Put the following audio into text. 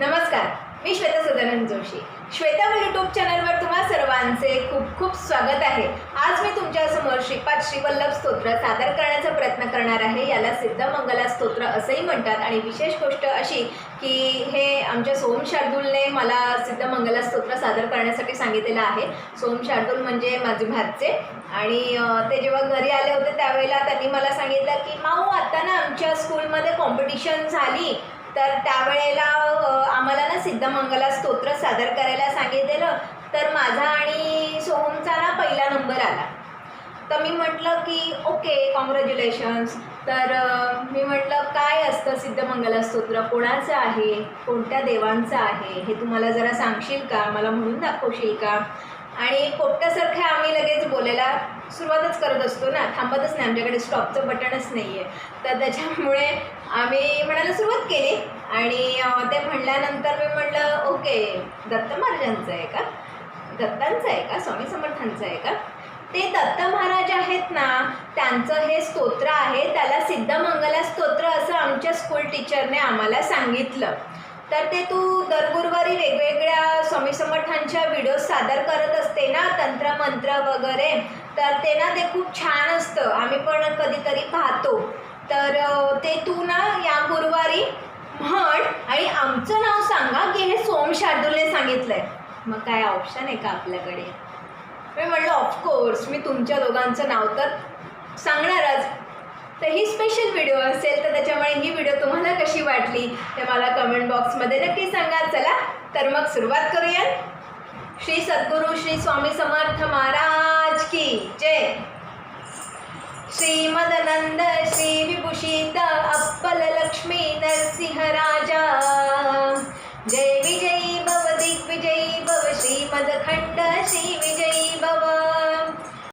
नमस्कार मी श्वेता सदानंद जोशी. श्वेता यूट्यूब चॅनलवर तुम्हा सर्वांचे खूप खूप स्वागत आहे. आज मी तुमच्यासमोर श्रीपाद श्रीवल्लभ स्तोत्र सादर करण्याचा प्रयत्न करणार आहे. याला सिद्धमंगला स्तोत्र असंही म्हणतात. आणि विशेष गोष्ट अशी की हे आमच्या सोम शार्दूलने मला सिद्धमंगला स्तोत्र सादर करण्यासाठी सांगितलेलं आहे. सोम शार्दूल म्हणजे माझे भातचे. आणि ते जेव्हा घरी आले होते त्यावेळेला त्यांनी मला सांगितलं की माऊ आता ना आमच्या स्कूलमध्ये कॉम्पिटिशन झाली. तर त्यावेळेला आम्हाला ना सिद्धमंगला स्तोत्र सादर करायला सांगितलेलं. तर माझा आणि सोहमचा ना पहिला नंबर आला. तर मी म्हटलं की ओके कॉंग्रॅच्युलेशन्स तर मी म्हटलं काय असतं सिद्धमंगला स्तोत्र? कोणाचं आहे? कोणत्या देवांचं आहे? हे तुम्हाला जरा सांगशील का? मला म्हणून दाखवशील का? आणि पोपट्यासारखे आम्ही लगेच बोलायला सुरुवातच करत असतो ना थांबतच नाही आमच्याकडे स्टॉपचं बटनच नाही आहे तर त्याच्यामुळे आम्ही म्हणायला सुरुवात केली आणि ते म्हणल्यानंतर मी म्हटलं ओके दत्त महाराजांचं आहे का? दत्तांचं आहे का? स्वामी समर्थांचं आहे का? ते दत्त महाराज आहेत ना त्यांचं हे स्तोत्र आहे त्याला सिद्धमंगला स्तोत्र असं आमच्या स्कूल टीचरने आम्हाला सांगितलं. तर ते तू दर गुरुवारी वेगवेगळ्या स्वामी समर्थांच्या व्हिडिओ सादर करत असते ना तंत्र मंत्र वगैरे तर ते ना ते खूप छान असतं. आम्ही पण कधीतरी पाहतो. तर ते तू ना या गुरुवारी म्हण आणि आमचं नाव सांगा की हे सोम शार्दूलने सांगितलंय. मग काय ऑप्शन आहे का आपल्याकडे? मी म्हणलं ऑफकोर्स मी तुमच्या दोघांचं नाव तर सांगणारच. तर ही स्पेशल व्हिडिओ असेल तर त्याच्यामुळे ही व्हिडिओ तुम्हाला कशी वाटली ते मला कमेंट बॉक्समध्ये नक्की सांगा. चला तर मग सुरुवात करूया. श्री सद्गुरू श्री स्वामी समर्थ महाराज की जय. श्रीमदनंद श्री विभूषित अप्पल लक्ष्मी नरसिंह राजा. जय विजयी भव दिग्विजयी भव श्रीमदखंड श्री